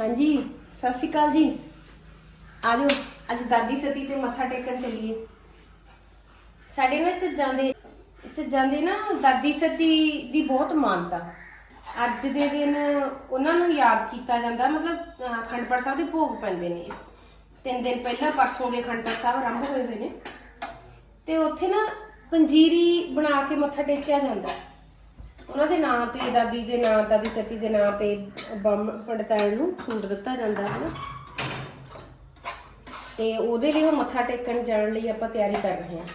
ਹਾਂਜੀ ਸਤਿ ਸ਼੍ਰੀ ਅਕਾਲ ਜੀ। ਆ ਜਾਓ ਅੱਜ ਦਾਦੀ ਸਤੀ ਤੇ ਮੱਥਾ ਟੇਕਣ ਚੱਲੀਏ। ਸਾਡੇ ਨਾ ਇੱਥੇ ਜਾਂਦੇ ਇੱਥੇ ਜਾਂਦੇ ਨਾ ਦਾਦੀ ਸਤੀ ਦੀ ਬਹੁਤ ਮਾਨਤਾ। ਅੱਜ ਦੇ ਦਿਨ ਉਹਨਾਂ ਨੂੰ ਯਾਦ ਕੀਤਾ ਜਾਂਦਾ ਮਤਲਬ ਅਹ, ਅਖੰਡ ਪਾਠ ਸਾਹਿਬ ਦੇ ਭੋਗ ਪੈਂਦੇ ਨੇ। ਤਿੰਨ ਦਿਨ ਪਹਿਲਾਂ ਪਰਸੋਂ ਦੇ ਅਖੰਡ ਪਾਠ ਸਾਹਿਬ ਆਰੰਭ ਹੋਏ ਹੋਏ ਨੇ। ਤੇ ਉੱਥੇ ਨਾ ਪੰਜੀਰੀ ਬਣਾ ਕੇ ਮੱਥਾ ਟੇਕਿਆ ਜਾਂਦਾ। ਉਹਨਾਂ ਦੇ ਨਾਂ ਤੇ, ਦਾਦੀ ਦੇ ਨਾਂ, ਦਾਦੀ ਸਤੀ ਦੇ ਨਾਂ ਤੇ ਬੰਮ ਪੰਡਤਾਂ ਨੂੰ ਸੂਟ ਦਿੱਤਾ ਜਾਂਦਾ ਹੈ ਨਾ। ਤੇ ਉਹਦੇ ਲਈ ਉਹ ਮੱਥਾ ਟੇਕਣ ਜਾਣ ਲਈ ਆਪਾਂ ਤਿਆਰੀ ਕਰ ਰਹੇ ਹਾਂ।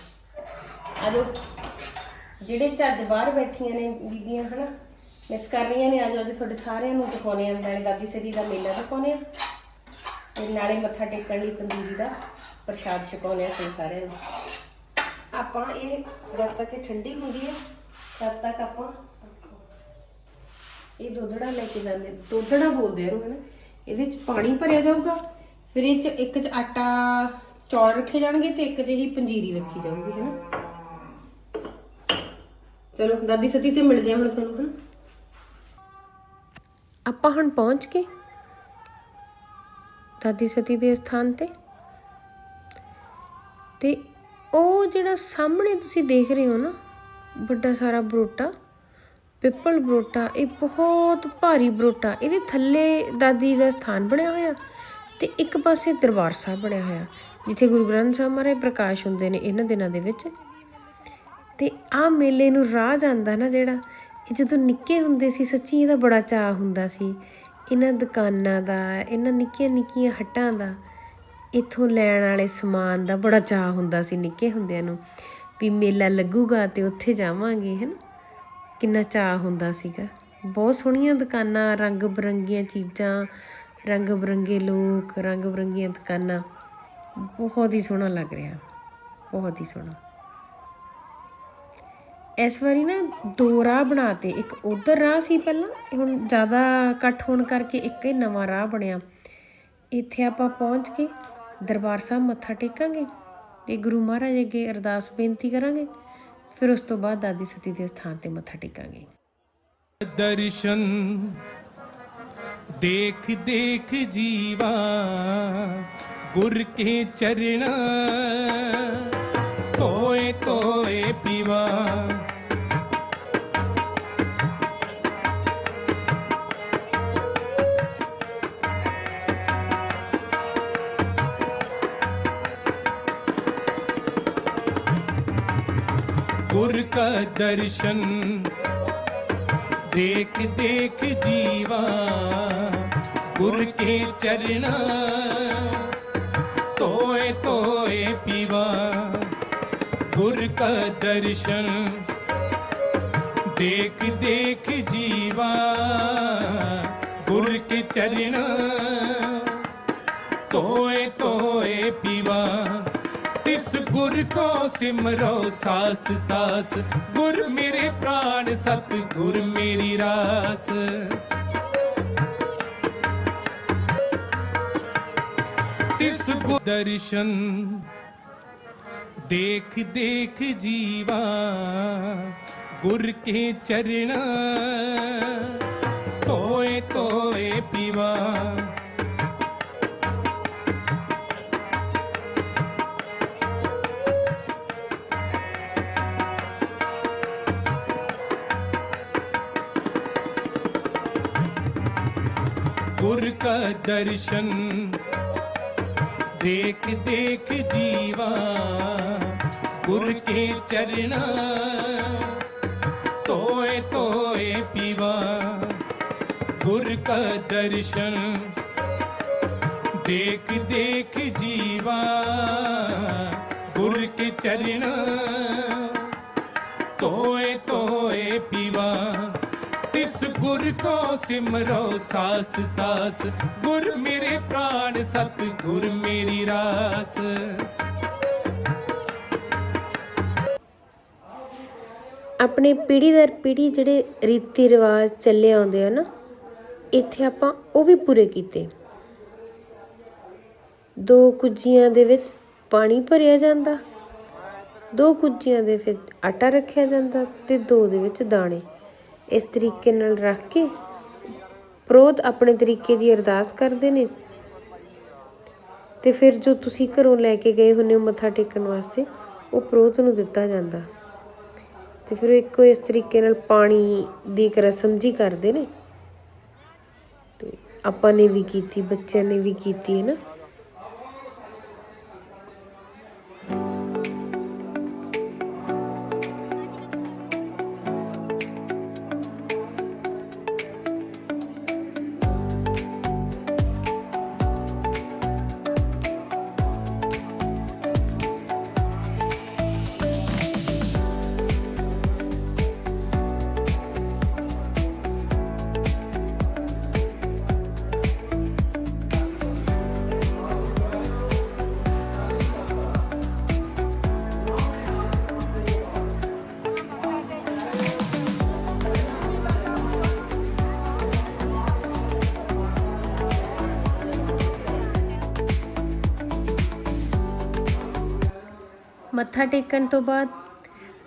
ਆਜੋ ਜਿਹੜੇ ਝੱਜ ਬਾਹਰ ਬੈਠੀਆਂ ਨੇ ਬੀਬੀਆਂ, ਹਨਾ? ਮਿਸ ਕਰ ਰਹੀਆਂ ਨੇ। ਆਜੋ ਅੱਜ ਤੁਹਾਡੇ ਸਾਰਿਆਂ ਨੂੰ ਦਿਖਾਉਣੇ ਆ ਨਾਲੇ ਦਾਦੀ ਸਦੀ ਦਾ ਮੇਲਾ ਦਿਖਾਉਣੇ ਆ ਤੇ ਨਾਲੇ ਮੱਥਾ ਟੇਕਣ ਲਈ ਪੰਜੀਰੀ ਦਾ ਪ੍ਰਸ਼ਾਦ ਛਕਾਉਣੇ ਆ ਤੁਹਾਨੂੰ ਸਾਰਿਆਂ ਨੂੰ। ਆਪਾਂ ਇਹ, ਜਦ ਤੱਕ ਇਹ ਠੰਡੀ ਹੁੰਦੀ ਹੈ, ਤਦ ਤੱਕ ਆਪਾਂ ਇਹ ਦੁੱਧੜਾ ਲੈ ਕੇ ਜਾਂਦੇ, ਦੋਧੜਾ ਬੋਲਦੇ ਆ ਇਹਨੂੰ, ਹਨਾ? ਇਹਦੇ ਚ ਪਾਣੀ ਭਰਿਆ ਜਾਊਗਾ, ਫਿਰ ਇਹ ਚ ਇੱਕ ਚ ਆਟਾ ਚੌਲ ਰੱਖੇ ਜਾਣਗੇ ਤੇ ਇੱਕ ਚ ਪੰਜੀਰੀ ਰੱਖੀ ਜਾਊਗੀ, ਹਨਾ? ਚਲੋ, ਦਾਦੀ ਸਤੀ ਤੇ ਮਿਲਦੇ ਆ ਹੁਣ ਤੁਹਾਨੂੰ, ਹਨਾ? ਆਪਾਂ ਹੁਣ ਪਹੁੰਚ ਗਏ? ਦਾਦੀ ਸਤੀ ਦੇ ਸਥਾਨ ਤੇ? ਤੇ ਉਹ ਜਿਹੜਾ ਸਾਹਮਣੇ ਤੁਸੀਂ ਦੇਖ ਰਹੇ ਹੋ ਨਾ, ਵੱਡਾ ਸਾਰਾ ਬਰੋਟਾ ਪਿੱਪਲ ਬਰੋਟਾ, ਇਹ ਬਹੁਤ ਭਾਰੀ ਬਰੋਟਾ। ਇਹਦੇ ਥੱਲੇ ਦਾਦੀ ਦਾ ਸਥਾਨ ਬਣਿਆ ਹੋਇਆ ਤੇ ਇੱਕ ਪਾਸੇ ਦਰਬਾਰ ਸਾਹਿਬ ਬਣਿਆ ਹੋਇਆ, ਜਿੱਥੇ ਗੁਰੂ ਗ੍ਰੰਥ ਸਾਹਿਬ ਮਹਾਰਾਜ ਪ੍ਰਕਾਸ਼ ਹੁੰਦੇ ਨੇ ਇਹਨਾਂ ਦਿਨਾਂ ਦੇ ਵਿੱਚ। ਤੇ ਆ ਮੇਲੇ ਨੂੰ ਰਾਹ ਜਾਂਦਾ ਨਾ ਜਿਹੜਾ, ਇਹ ਜਦੋਂ ਨਿੱਕੇ ਹੁੰਦੇ ਸੀ, ਸੱਚੀ ਇਹਦਾ ਬੜਾ ਚਾਹ ਹੁੰਦਾ ਸੀ। ਇਹਨਾਂ ਦੁਕਾਨਾਂ ਦਾ, ਇਹਨਾਂ ਨਿੱਕੀਆਂ ਨਿੱਕੀਆਂ ਹੱਟਾਂ ਦਾ, ਇੱਥੋਂ ਲੈਣ ਵਾਲੇ ਸਮਾਨ ਦਾ ਬੜਾ ਚਾਹ ਹੁੰਦਾ ਸੀ ਨਿੱਕੇ ਹੁੰਦਿਆਂ ਨੂੰ, ਵੀ ਮੇਲਾ ਲੱਗੂਗਾ ਤੇ ਉੱਥੇ ਜਾਵਾਂਗੇ, ਹਨ? ਕਿੰਨਾ ਚਾਹ ਹੁੰਦਾ ਸੀਗਾ। ਬਹੁਤ ਸੋਹਣੀਆਂ ਦੁਕਾਨਾਂ ਰੰਗ ਬਰੰਗੀਆਂ ਚੀਜ਼ਾਂ ਰੰਗ ਬਰੰਗੇ ਲੋਕ ਰੰਗ ਬਰੰਗੀਆਂ ਦੁਕਾਨਾਂ। ਬਹੁਤ ਹੀ ਸੋਹਣਾ ਲੱਗ ਰਿਹਾ। ਬਹੁਤ ਹੀ ਸੋਹਣਾ। ਇਸ ਵਾਰੀ ਨਾ ਦੋ ਰਾਹ ਬਣਾਤੇ ਇੱਕ ਉਧਰ ਰਾਹ ਸੀ ਪਹਿਲਾਂ, ਹੁਣ ਜ਼ਿਆਦਾ ਇਕੱਠ ਹੋਣ ਕਰਕੇ ਇੱਕ ਹੀ ਨਵਾਂ ਰਾਹ ਬਣਿਆ। ਇੱਥੇ ਆਪਾਂ ਪਹੁੰਚ ਕੇ ਦਰਬਾਰ ਸਾਹਿਬ ਮੱਥਾ ਟੇਕਾਂਗੇ ਤੇ ਗੁਰੂ ਮਹਾਰਾਜ ਅੱਗੇ ਅਰਦਾਸ ਬੇਨਤੀ ਕਰਾਂਗੇ। ਫਿਰ ਉਸ ਤੋਂ ਬਾਅਦ ਦਾਦੀ ਸਤੀ ਦੇ ਸਥਾਨ ਤੇ ਮੱਥਾ ਟੇਕਾਂਗੇ। ਦਰਸ਼ਨ ਦੇਖ ਦੇਖ ਜੀਵਾ, ਗੁਰ ਕੇ ਚਰਣਾ गुर का दर्शन। देख देख जीवा, गुर के चरण तोए तोए पीवा, गुर का दर्शन। देख देख जीवा, गुर के चरण तोए तोए पीवा ਜਿਸ ਗੁਰ ਕੋ ਸਿਮਰੋ ਸਾਸ ਸਾਸ। ਗੁਰ ਮੇਰੇ ਪ੍ਰਾਣ ਸਤ, ਗੁਰ ਮੇਰੀ ਰਾਸ। ਤਿਸ ਗੁਰ ਦਰਸ਼ਨ ਦੇਖ ਦੇਖ ਜੀਵਾ, ਗੁਰ ਕੇ ਚਰਣਾ ਤੋਏ ਤੋਏ ਪੀਵਾ। गुर का दर्शन देख देख जीवा गुर के चरण तोए तोए पीवा गुर का दर्शन देख देख जीवा गुर के चरण तोए तोए पीवा ਗੁਰ ਕੋ ਸਿਮਰੋ ਸਾਸ ਸਾਸ। ਗੁਰ ਮੇਰੇ ਪ੍ਰਾਣ ਸਤ ਗੁਰ ਮੇਰੀ ਰਾਸ। ਆਪਣੇ ਪੀੜ੍ਹੀ ਦਰ ਪੀੜ੍ਹੀ ਜਿਹੜੇ ਰੀਤੀ ਰਿਵਾਜ ਚੱਲੇ ਆਉਂਦੇ ਆ ਨਾ, ਇੱਥੇ ਆਪਾਂ ਉਹ ਵੀ ਪੂਰੇ ਕੀਤੇ। ਦੋ ਕੁੱਜੀਆਂ ਦੇ ਵਿੱਚ ਪਾਣੀ ਭਰਿਆ ਜਾਂਦਾ, ਦੋ ਕੁੱਜੀਆਂ ਦੇ ਵਿੱਚ ਆਟਾ ਰੱਖਿਆ ਜਾਂਦਾ ਤੇ ਦੋ ਦੇ ਵਿੱਚ ਦਾਣੇ। ਇਸ ਤਰੀਕੇ ਨਾਲ ਰੱਖ ਕੇ ਪ੍ਰੋਤ ਆਪਣੇ ਤਰੀਕੇ ਦੀ ਅਰਦਾਸ ਕਰਦੇ ਨੇ। ਤੇ ਫਿਰ ਜੋ ਤੁਸੀਂ ਘਰੋਂ ਲੈ ਕੇ ਗਏ ਹੁੰਦੇ ਹੋ ਮੱਥਾ ਟੇਕਣ ਵਾਸਤੇ, ਉਹ ਪ੍ਰੋਤ ਨੂੰ ਦਿੱਤਾ ਜਾਂਦਾ। ਤੇ ਫਿਰ ਉਹ ਇੱਕੋ ਇਸ ਤਰੀਕੇ ਨਾਲ ਪਾਣੀ ਦੀ ਇੱਕ ਰਸਮ ਜੀ ਕਰਦੇ ਨੇ। ਤੇ ਆਪਾਂ ਨੇ ਵੀ ਕੀਤੀ, ਬੱਚਿਆਂ ਨੇ ਵੀ ਕੀਤੀ, ਹੈ ਨਾ? ਮੱਥਾ ਟੇਕਣ ਤੋਂ ਬਾਅਦ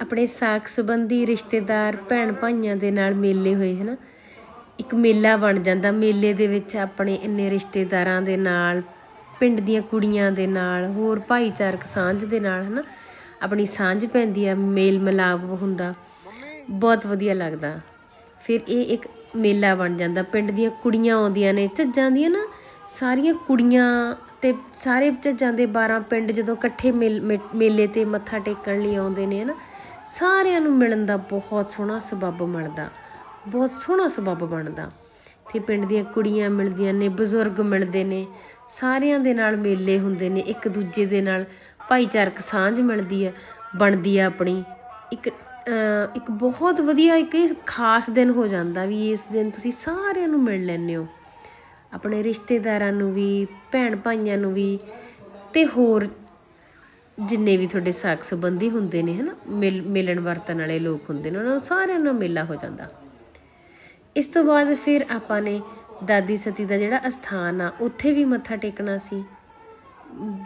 ਆਪਣੇ ਸਾਕ ਸੰਬੰਧੀ ਰਿਸ਼ਤੇਦਾਰ, ਭੈਣ ਭਾਈਆਂ ਦੇ ਨਾਲ ਮੇਲੇ ਹੋਏ, ਹਨਾ? ਇੱਕ ਮੇਲਾ ਬਣ ਜਾਂਦਾ। ਮੇਲੇ ਦੇ ਵਿੱਚ ਆਪਣੇ ਇੰਨੇ ਰਿਸ਼ਤੇਦਾਰਾਂ ਦੇ ਨਾਲ, ਪਿੰਡ ਦੀਆਂ ਕੁੜੀਆਂ ਦੇ ਨਾਲ, ਹੋਰ ਭਾਈਚਾਰਕ ਸਾਂਝ ਦੇ ਨਾਲ, ਹਨਾ? ਆਪਣੀ ਸਾਂਝ ਪੈਂਦੀ ਆ, ਮੇਲ ਮਿਲਾਪ ਹੁੰਦਾ। ਬਹੁਤ ਵਧੀਆ ਲੱਗਦਾ। ਫਿਰ ਇਹ ਇੱਕ ਮੇਲਾ ਬਣ ਜਾਂਦਾ। ਪਿੰਡ ਦੀਆਂ ਕੁੜੀਆਂ ਆਉਂਦੀਆਂ ਨੇ, ਝੱਜਾਂ ਦੀਆਂ ਨਾ, ਸਾਰੀਆਂ ਕੁੜੀਆਂ ਤੇ ਸਾਰੇ ਝੱਜਾਂ ਦੇ 12 ਪਿੰਡ ਜਦੋਂ ਇਕੱਠੇ ਮੇਲ- ਮੇ- ਮੇਲੇ ਤੇ ਮੱਥਾ ਟੇਕਣ ਲਈ ਆਉਂਦੇ ਨੇ ਨਾ ਸਾਰਿਆਂ ਨੂੰ ਮਿਲਣ ਦਾ ਬਹੁਤ ਸੋਹਣਾ ਸਬੱਬ ਬਣਦਾ। ਬਹੁਤ ਸੋਹਣਾ ਸਬੱਬ ਬਣਦਾ। ਤੇ ਪਿੰਡ ਦੀਆਂ ਕੁੜੀਆਂ ਮਿਲਦੀਆਂ ਨੇ, ਬਜ਼ੁਰਗ ਮਿਲਦੇ ਨੇ, ਸਾਰਿਆਂ ਦੇ ਨਾਲ ਮੇਲੇ ਹੁੰਦੇ ਨੇ, ਇੱਕ ਦੂਜੇ ਦੇ ਨਾਲ ਭਾਈਚਾਰਕ ਸਾਂਝ ਮਿਲਦੀ ਹੈ, ਬਣਦੀ ਆ ਆਪਣੀ। ਇੱਕ ਇੱਕ ਬਹੁਤ ਵਧੀਆ, ਇੱਕ ਖਾਸ ਦਿਨ ਹੋ ਜਾਂਦਾ ਵੀ ਇਸ ਦਿਨ ਤੁਸੀਂ ਸਾਰਿਆਂ ਨੂੰ ਮਿਲ ਲੈਂਦੇ ਹੋ। ਆਪਣੇ ਰਿਸ਼ਤੇਦਾਰਾਂ ਨੂੰ ਵੀ, ਭੈਣ ਭਾਈਆਂ ਨੂੰ ਵੀ ਤੇ ਹੋਰ ਜਿੰਨੇ ਵੀ ਤੁਹਾਡੇ ਸਾਕ ਸੰਬੰਧੀ ਹੁੰਦੇ ਨੇ, ਹਨਾ, ਮਿਲ, ਮਿਲਣ ਵਰਤਣ ਵਾਲੇ ਲੋਕ ਹੁੰਦੇ ਨੇ, ਉਹਨਾਂ ਨੂੰ ਸਾਰਿਆਂ ਨਾਲ ਮੇਲਾ ਹੋ ਜਾਂਦਾ। ਇਸ ਤੋਂ ਬਾਅਦ ਫਿਰ ਆਪਾਂ ਨੇ ਦਾਦੀ ਸਤੀ ਦਾ ਜਿਹੜਾ ਅਸਥਾਨ ਆ, ਉੱਥੇ ਵੀ ਮੱਥਾ ਟੇਕਣਾ ਸੀ।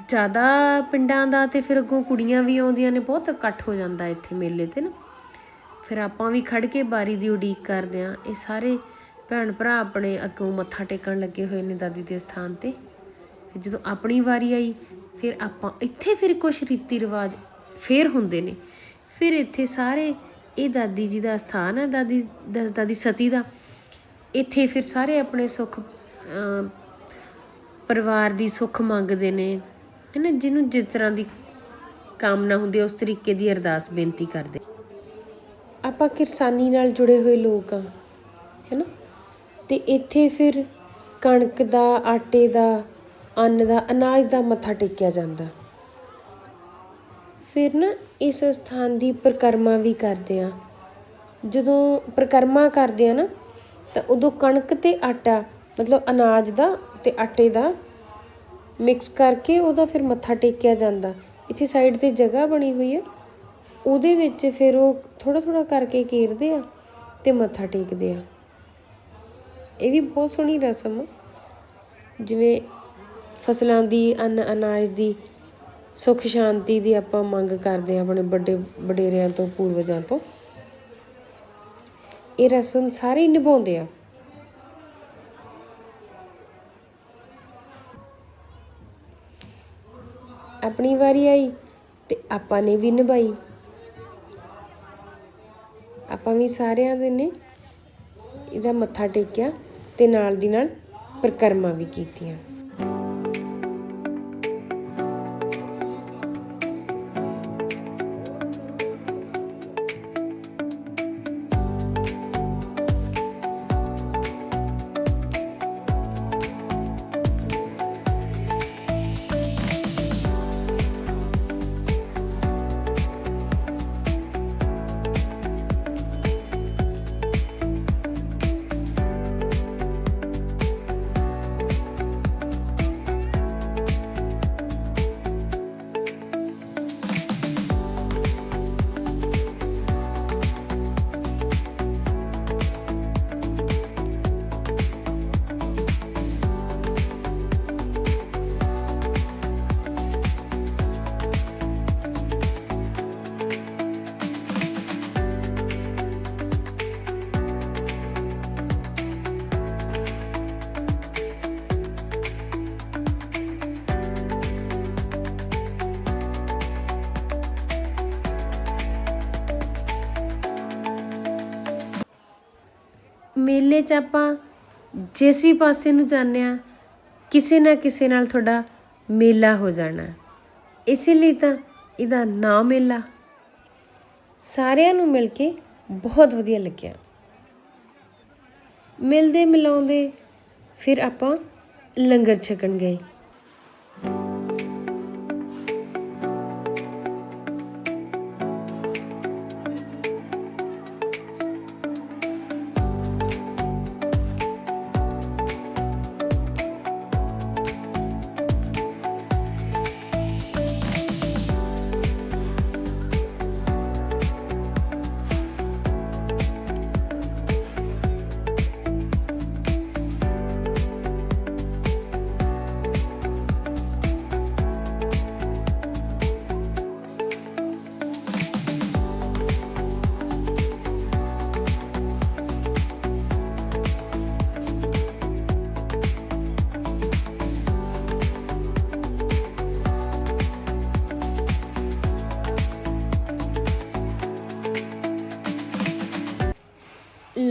ਜ਼ਿਆਦਾ ਪਿੰਡਾਂ ਦਾ ਤੇ ਫਿਰ ਅੱਗੋਂ ਕੁੜੀਆਂ ਵੀ ਆਉਂਦੀਆਂ ਨੇ, ਬਹੁਤ ਇਕੱਠ ਹੋ ਜਾਂਦਾ ਇੱਥੇ ਮੇਲੇ ਤੇ ਨਾ। ਫਿਰ ਆਪਾਂ ਵੀ ਖੜ ਕੇ ਬਾਰੀ ਦੀ ਉਡੀਕ ਕਰਦੇ ਆ ਇਹ ਸਾਰੇ ਭੈਣ ਭਰਾ ਆਪਣੇ ਅੱਗੋਂ ਮੱਥਾ ਟੇਕਣ ਲੱਗੇ ਹੋਏ ਨੇ ਦਾਦੀ ਦੇ ਸਥਾਨ ਤੇ। ਫਿਰ ਜਦੋਂ ਆਪਣੀ ਵਾਰੀ ਆਈ, ਫਿਰ ਆਪਾਂ ਇੱਥੇ ਫਿਰ ਕੁਝ ਰੀਤੀ ਰਿਵਾਜ ਫੇਰ ਹੁੰਦੇ ਨੇ। ਫਿਰ ਇੱਥੇ ਸਾਰੇ, ਇਹ ਦਾਦੀ ਜੀ ਦਾ ਸਥਾਨ ਹੈ ਦਾਦੀ ਦਾ- ਦਾਦੀ ਸਤੀ ਦਾ। ਇੱਥੇ ਫਿਰ ਸਾਰੇ ਆਪਣੇ ਸੁੱਖ ਪਰਿਵਾਰ ਦੀ ਸੁੱਖ ਮੰਗਦੇ ਨੇ। ਹੈ ਨਾ ਜਿਹਨੂੰ ਜਿਸ ਤਰ੍ਹਾਂ ਦੀ ਕਾਮਨਾ ਹੁੰਦੀ ਹੈ ਉਸ ਤਰੀਕੇ ਦੀ ਅਰਦਾਸ ਬੇਨਤੀ ਕਰਦੇ। ਆਪਾਂ ਕਿਰਸਾਨੀ ਨਾਲ ਜੁੜੇ ਹੋਏ ਲੋਕ ਆ ਹੈ ਅਤੇ ਇੱਥੇ ਫਿਰ ਕਣਕ ਦਾ, ਆਟੇ ਦਾ, ਅੰਨ ਦਾ, ਅਨਾਜ ਦਾ ਮੱਥਾ ਟੇਕਿਆ ਜਾਂਦਾ। ਫਿਰ ਨਾ ਇਸ ਸਥਾਨ ਦੀ ਪਰਿਕਰਮਾ ਵੀ ਕਰਦੇ ਆ ਜਦੋਂ ਪਰਿਕਰਮਾ ਕਰਦੇ ਆ ਨਾ, ਤਾਂ ਉਦੋਂ ਕਣਕ ਤੇ ਆਟਾ, ਮਤਲਬ ਅਨਾਜ ਦਾ ਤੇ ਆਟੇ ਦਾ ਮਿਕਸ ਕਰਕੇ ਉਹਦਾ ਫਿਰ ਮੱਥਾ ਟੇਕਿਆ ਜਾਂਦਾ। ਇੱਥੇ ਸਾਈਡ ਤੇ ਜਗ੍ਹਾ ਬਣੀ ਹੋਈ ਹੈ। ਉਹਦੇ ਵਿੱਚ ਫਿਰ ਉਹ ਥੋੜਾ ਥੋੜਾ ਕਰਕੇ ਕੇਰਦੇ ਆ ਤੇ ਮੱਥਾ ਟੇਕਦੇ ਆ ਇਹ ਵੀ ਬਹੁਤ ਸੋਹਣੀ ਰਸਮ ਜਿਵੇਂ ਫਸਲਾਂ ਦੀ, ਅੰਨ ਅਨਾਜ ਦੀ, ਸੁੱਖ ਸ਼ਾਂਤੀ ਦੀ ਆਪਾਂ ਮੰਗ ਕਰਦੇ ਹਾਂ ਆਪਣੇ ਵੱਡੇ ਵਡੇਰਿਆਂ ਤੋਂ, ਪੂਰਵਜਾਂ ਤੋਂ। ਇਹ ਰਸਮ ਸਾਰੇ ਨਿਭਾਉਂਦੇ ਆ। ਆਪਣੀ ਵਾਰੀ ਆਈ ਤੇ ਆਪਾਂ ਨੇ ਵੀ ਨਿਭਾਈ। ਆਪਾਂ ਵੀ ਸਾਰਿਆਂ ਦੇ ਨੇ ਇਹਦਾ ਮੱਥਾ ਟੇਕਿਆ। ਤੇ ਨਾਲ ਦੀ ਨਾਲ ਪਰਿਕਰਮਾ ਵੀ ਕੀਤੀਆਂ। 'ਚ ਆਪਾਂ ਜਿਸ ਵੀ ਪਾਸੇ ਨੂੰ ਜਾਂਦੇ ਆ ਕਿਸੇ ਨਾ ਕਿਸੇ ਨਾਲ ਤੁਹਾਡਾ ਮੇਲਾ ਹੋ ਜਾਣਾ। ਇਸੇ ਲਈ ਤਾਂ ਇਹਦਾ ਨਾਮ ਮੇਲਾ ਸਾਰਿਆਂ ਨੂੰ ਮਿਲ ਕੇ ਬਹੁਤ ਵਧੀਆ ਲੱਗਿਆ। ਮਿਲਦੇ ਮਿਲਾਉਂਦੇ ਫਿਰ ਆਪਾਂ ਲੰਗਰ ਛਕਣ ਗਏ।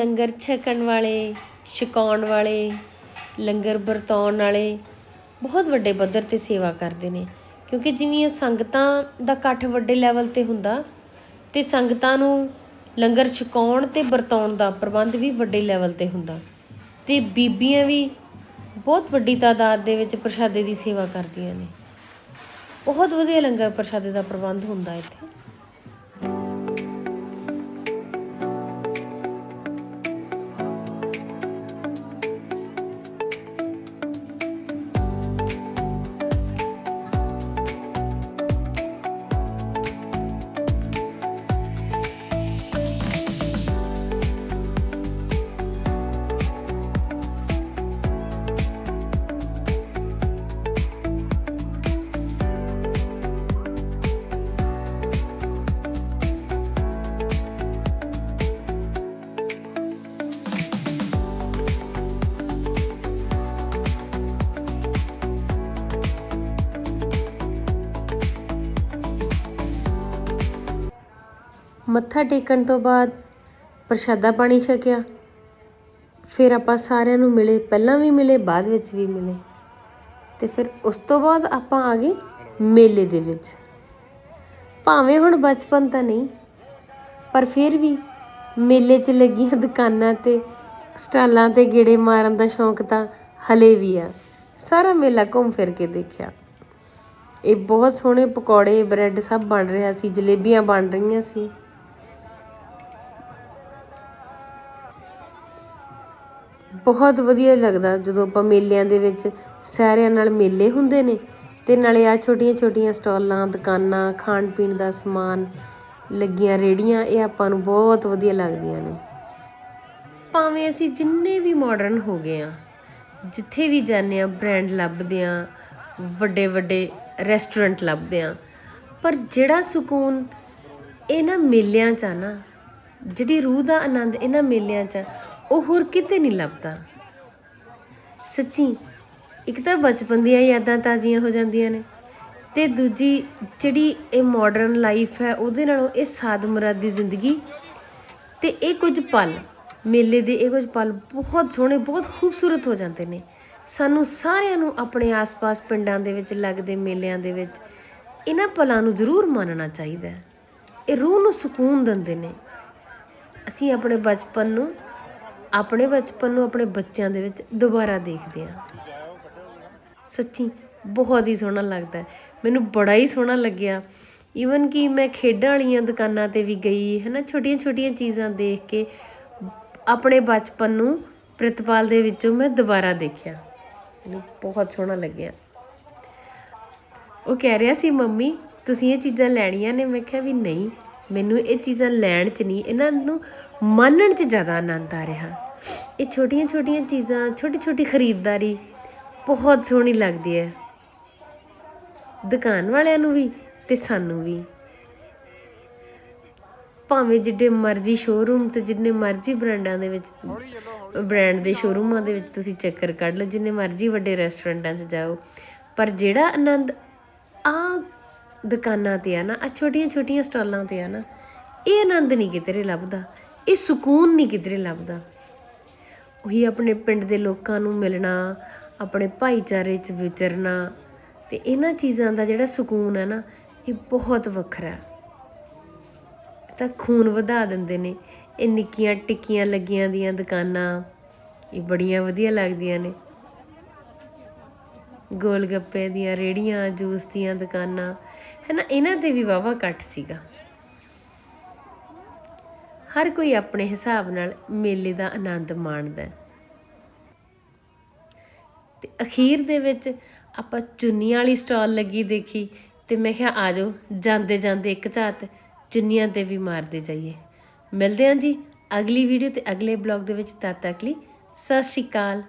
ਲੰਗਰ ਛਕਣ ਵਾਲੇ, ਛਕਾਉਣ ਵਾਲੇ, ਲੰਗਰ ਵਰਤਾਉਣ ਵਾਲੇ ਬਹੁਤ ਵੱਡੇ ਪੱਧਰ ਤੇ ਸੇਵਾ ਕਰਦੇ ਨੇ। ਕਿਉਂਕਿ ਜਿਵੇਂ ਸੰਗਤਾਂ ਦਾ ਇਕੱਠ ਵੱਡੇ ਲੈਵਲ ਤੇ ਹੁੰਦਾ ਅਤੇ ਸੰਗਤਾਂ ਨੂੰ ਲੰਗਰ ਛਕਾਉਣ ਅਤੇ ਵਰਤਾਉਣ ਦਾ ਪ੍ਰਬੰਧ ਵੀ ਵੱਡੇ ਲੈਵਲ ਤੇ ਹੁੰਦਾ ਅਤੇ ਬੀਬੀਆਂ ਵੀ ਬਹੁਤ ਵੱਡੀ ਤਾਦਾਦ ਦੇ ਵਿੱਚ ਪ੍ਰਸ਼ਾਦੇ ਦੀ ਸੇਵਾ ਕਰਦੀਆਂ ਨੇ। ਬਹੁਤ ਵਧੀਆ ਲੰਗਰ ਪ੍ਰਸ਼ਾਦੇ ਦਾ ਪ੍ਰਬੰਧ ਹੁੰਦਾ ਇੱਥੇ। ਮੱਥਾ ਟੇਕਣ ਤੋਂ ਬਾਅਦ ਪ੍ਰਸ਼ਾਦਾ ਪਾਣੀ ਛਕਿਆ। ਫਿਰ ਆਪਾਂ ਸਾਰਿਆਂ ਨੂੰ ਮਿਲੇ, ਪਹਿਲਾਂ ਵੀ ਮਿਲੇ, ਬਾਅਦ ਵਿੱਚ ਵੀ ਮਿਲੇ। ਤੇ ਫਿਰ ਉਸ ਤੋਂ ਬਾਅਦ ਆਪਾਂ ਆ ਗਏ ਮੇਲੇ ਦੇ ਵਿੱਚ। ਭਾਵੇਂ ਹੁਣ ਬਚਪਨ ਤਾਂ ਨਹੀਂ, ਪਰ ਫਿਰ ਵੀ ਮੇਲੇ 'ਚ ਲੱਗੀਆਂ ਦੁਕਾਨਾਂ ਤੇ, ਸਟਾਲਾਂ ਤੇ ਗੇੜੇ ਮਾਰਨ ਦਾ ਸ਼ੌਂਕ ਤਾਂ ਹਲੇ ਵੀ ਆ। ਸਾਰਾ ਮੇਲਾ ਘੁੰਮ ਫਿਰ ਕੇ ਦੇਖਿਆ। ਇਹ ਬਹੁਤ ਸੋਹਣੇ ਪਕੌੜੇ, ਬ੍ਰੈਡ ਸਭ ਬਣ ਰਿਹਾ ਸੀ, ਜਲੇਬੀਆਂ ਬਣ ਰਹੀਆਂ ਸੀ। ਬਹੁਤ ਵਧੀਆ ਲੱਗਦਾ ਜਦੋਂ ਆਪਾਂ ਮੇਲਿਆਂ ਦੇ ਵਿੱਚ ਸਾਰਿਆਂ ਨਾਲ ਮੇਲੇ ਹੁੰਦੇ ਨੇ ਤੇ ਨਾਲੇ ਆ ਛੋਟੀਆਂ ਛੋਟੀਆਂ ਸਟਾਲਾਂ ਦੁਕਾਨਾਂ ਖਾਣ ਪੀਣ ਦਾ ਸਮਾਨ ਲੱਗੀਆਂ ਰੇੜੀਆਂ ਇਹ ਆਪਾਂ ਨੂੰ ਬਹੁਤ ਵਧੀਆ ਲੱਗਦੀਆਂ ਨੇ। ਭਾਵੇਂ ਅਸੀਂ ਜਿੰਨੇ ਵੀ ਮਾਡਰਨ ਹੋ ਗਏ ਆ ਜਿੱਥੇ ਵੀ ਜਾਂਦੇ ਆ ਬ੍ਰਾਂਡ ਲੱਭਦੇ ਆ ਵੱਡੇ ਵੱਡੇ ਰੈਸਟੋਰੈਂਟ ਲੱਭਦੇ ਆ ਪਰ ਜਿਹੜਾ ਸਕੂਨ ਇਹਨਾਂ ਮੇਲਿਆਂ 'ਚ ਆ ਨਾ ਜਿਹੜੀ ਰੂਹ ਦਾ ਆਨੰਦ ਇਹਨਾਂ ਮੇਲਿਆਂ 'ਚ ਆ, ਉਹ ਹੋਰ ਕਿਤੇ ਨਹੀਂ ਲੱਭਦਾ। ਸੱਚੀ, ਇੱਕ ਤਾਂ ਬਚਪਨ ਦੀਆਂ ਯਾਦਾਂ ਤਾਜ਼ੀਆਂ ਹੋ ਜਾਂਦੀਆਂ ਨੇ ਤੇ ਦੂਜੀ ਜਿਹੜੀ ਇਹ ਮਾਡਰਨ ਲਾਈਫ ਹੈ, ਉਹਦੇ ਨਾਲੋਂ ਇਹ ਸਾਦ ਮੁਰਾਦੀ ਜ਼ਿੰਦਗੀ ਤੇ ਇਹ ਕੁਝ ਪਲ, ਮੇਲੇ ਦੇ ਇਹ ਕੁਝ ਪਲ ਬਹੁਤ ਸੋਹਣੇ, ਬਹੁਤ ਖੂਬਸੂਰਤ ਹੋ ਜਾਂਦੇ ਨੇ। ਸਾਨੂੰ ਸਾਰਿਆਂ ਨੂੰ ਆਪਣੇ ਆਸ-ਪਾਸ ਪਿੰਡਾਂ ਦੇ ਵਿੱਚ ਲੱਗਦੇ ਮੇਲਿਆਂ ਦੇ ਵਿੱਚ ਇਹਨਾਂ ਪਲਾਂ ਨੂੰ ਜ਼ਰੂਰ ਮੰਨਣਾ ਚਾਹੀਦਾ ਹੈ। ਇਹ ਰੂਹ ਨੂੰ ਸਕੂਨ ਦਿੰਦੇ ਨੇ। ਅਸੀਂ ਆਪਣੇ ਬਚਪਨ ਨੂੰ ਆਪਣੇ ਬਚਪਨ ਨੂੰ ਆਪਣੇ ਬੱਚਿਆਂ ਦੇ ਵਿੱਚ ਦੁਬਾਰਾ ਦੇਖਦੇ ਹਾਂ। ਸੱਚੀ ਬਹੁਤ ਹੀ ਸੋਹਣਾ ਲੱਗਦਾ ਮੈਨੂੰ ਬੜਾ ਹੀ ਸੋਹਣਾ ਲੱਗਿਆ। ਈਵਨ ਕਿ ਮੈਂ ਖੇਡਾਂ ਵਾਲੀਆਂ ਦੁਕਾਨਾਂ ਤੇ ਵੀ ਗਈ ਹੈ ਨਾ ਛੋਟੀਆਂ ਛੋਟੀਆਂ ਚੀਜ਼ਾਂ ਦੇਖ ਕੇ ਆਪਣੇ ਬਚਪਨ ਨੂੰ ਪ੍ਰਿਤਪਾਲ ਦੇ ਵਿੱਚੋਂ ਮੈਂ ਦੁਬਾਰਾ ਦੇਖਿਆ। ਮੈਨੂੰ ਬਹੁਤ ਸੋਹਣਾ ਲੱਗਿਆ। ਉਹ ਕਹਿ ਰਿਹਾ ਸੀ, ਮੰਮੀ, ਤੁਸੀਂ ਇਹ ਚੀਜ਼ਾਂ ਲੈਣੀਆਂ ਨੇ? ਮੈਂ ਕਿਹਾ ਵੀ ਨਹੀਂ। ਮੈਨੂੰ ਇਹ ਚੀਜ਼ਾਂ ਲੈਣ 'ਚ ਨਹੀਂ, ਇਹਨਾਂ ਨੂੰ ਮੰਨਣ 'ਚ ਜ਼ਿਆਦਾ ਆਨੰਦ ਆ ਰਿਹਾ। ਇਹ ਛੋਟੀਆਂ ਛੋਟੀਆਂ ਚੀਜ਼ਾਂ ਛੋਟੀ ਛੋਟੀ ਖਰੀਦਦਾਰੀ ਬਹੁਤ ਸੋਹਣੀ ਲੱਗਦੀ ਹੈ। ਦੁਕਾਨ ਵਾਲਿਆਂ ਨੂੰ ਵੀ ਤੇ ਸਾਨੂੰ ਵੀ। ਭਾਵੇਂ ਜਿੱਡੇ ਮਰਜ਼ੀ ਸ਼ੋਰੂਮ ਤੇ ਜਿੰਨੇ ਮਰਜ਼ੀ ਬ੍ਰਾਂਡਾਂ ਦੇ ਵਿੱਚ, ਬ੍ਰਾਂਡ ਦੇ ਸ਼ੋਰੂਮਾਂ ਦੇ ਵਿੱਚ ਤੁਸੀਂ ਚੱਕਰ ਕੱਢ ਲਓ, ਜਿੰਨੇ ਮਰਜ਼ੀ ਵੱਡੇ ਰੈਸਟੋਰੈਂਟਾਂ 'ਚ ਜਾਓ, ਪਰ ਜਿਹੜਾ ਆਨੰਦ ਆ ਦੁਕਾਨਾਂ ਤੇ ਆ ਨਾ ਆ ਛੋਟੀਆਂ ਛੋਟੀਆਂ ਸਟਾਲਾਂ ਤੇ ਆ ਨਾ, ਇਹ ਆਨੰਦ ਨਹੀਂ ਕਿਧਰੇ ਲੱਭਦਾ, ਇਹ ਸਕੂਨ ਨਹੀਂ ਕਿਧਰੇ ਲੱਭਦਾ। ਉਹੀ ਆਪਣੇ ਪਿੰਡ ਦੇ ਲੋਕਾਂ ਨੂੰ ਮਿਲਣਾ, ਆਪਣੇ ਭਾਈਚਾਰੇ 'ਚ ਵਿਚਰਨਾ, ਤੇ ਇਹਨਾਂ ਚੀਜ਼ਾਂ ਦਾ ਜਿਹੜਾ ਸਕੂਨ ਹੈ ਨਾ, ਇਹ ਬਹੁਤ ਵੱਖਰਾ। ਤਾਂ ਖੂਨ ਵਧਾ ਦਿੰਦੇ ਨੇ, ਇਹ ਨਿੱਕੀਆਂ ਟਿੱਕੀਆਂ ਲੱਗੀਆਂ ਦੀਆਂ ਦੁਕਾਨਾਂ, ਇਹ ਬੜੀਆਂ ਵਧੀਆ ਲੱਗਦੀਆਂ ਨੇ। ਗੋਲ ਗੱਪੇ ਦੀਆਂ ਰੇੜੀਆਂ, ਜੂਸ ਦੀਆਂ ਦੁਕਾਨਾਂ, ਹੈ ਨਾ? ਇਹਨਾਂ ਤੇ ਵੀ ਵਾਵਾ ਕੱਟ ਸੀਗਾ। ਹਰ ਕੋਈ ਆਪਣੇ ਹਿਸਾਬ ਨਾਲ ਮੇਲੇ ਦਾ ਆਨੰਦ ਮਾਣਦਾ ਹੈ। ਤੇ ਅਖੀਰ ਦੇ ਵਿੱਚ ਆਪਾਂ ਚੁੰਨੀਆਂ ਵਾਲੀ ਸਟਾਲ ਲੱਗੀ ਦੇਖੀ ਤੇ ਮੈਂ ਕਿਹਾ, ਆ ਜਾਓ, ਜਾਂਦੇ ਜਾਂਦੇ ਇੱਕ ਝਾਤ ਚੁੰਨੀਆਂ ਤੇ ਵੀ ਮਾਰਦੇ ਜਾਈਏ। ਮਿਲਦੇ ਹਾਂ ਜੀ ਅਗਲੀ ਵੀਡੀਓ ਤੇ ਅਗਲੇ ਬਲੌਗ ਦੇ ਵਿੱਚ। ਤਦ ਤੱਕ ਲਈ ਸਤਿ ਸ਼੍ਰੀ ਅਕਾਲ।